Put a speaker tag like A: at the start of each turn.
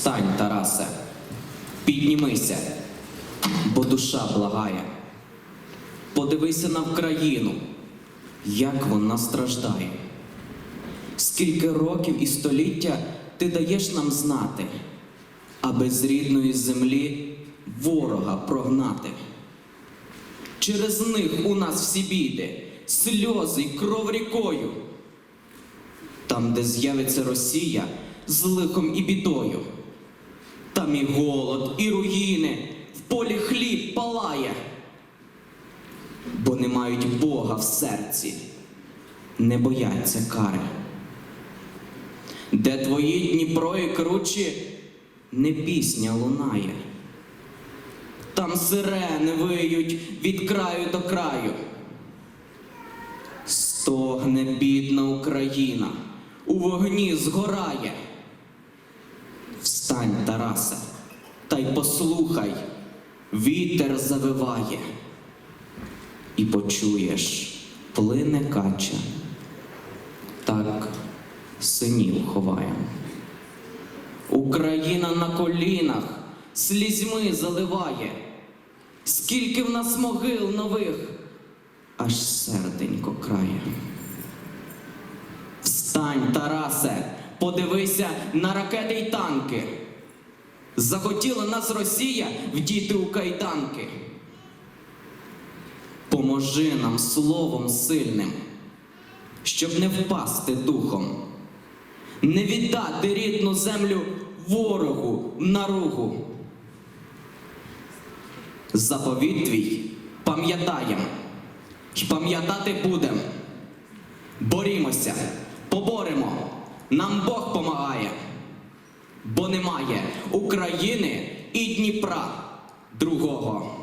A: Встань, Тарасе, піднімися, бо душа благає. Подивися на Вкраїну, як вона страждає. Скільки років і століття ти даєш нам знати, аби з рідної землі ворога прогнати. Через них у нас всі біди, сльози й кров рікою. Там, де з'явиться Росія з лихом і бідою, там і голод, і руїни, в полі хліб палає, бо не мають Бога в серці, не бояться кари. Де твої Дніпро і кручі, не пісня лунає. Там сирени виють від краю до краю. Стогне бідна Україна, у вогні згорає. Встань, Тарасе, та й послухай, вітер завиває, і почуєш, плине кача, так синів ховає. Україна на колінах слізьми заливає, скільки в нас могил нових, аж серденько крає. Встань, Тарасе, подивися на ракети й танки. Захотіла нас Росія вдіти у кайданки. Поможи нам словом сильним, щоб не впасти духом, не віддати рідну землю ворогу на ругу. Заповіт твій пам'ятаєм і пам'ятати будем. Борімося, поборемо, нам Бог помагає, бо немає України і Дніпра другого.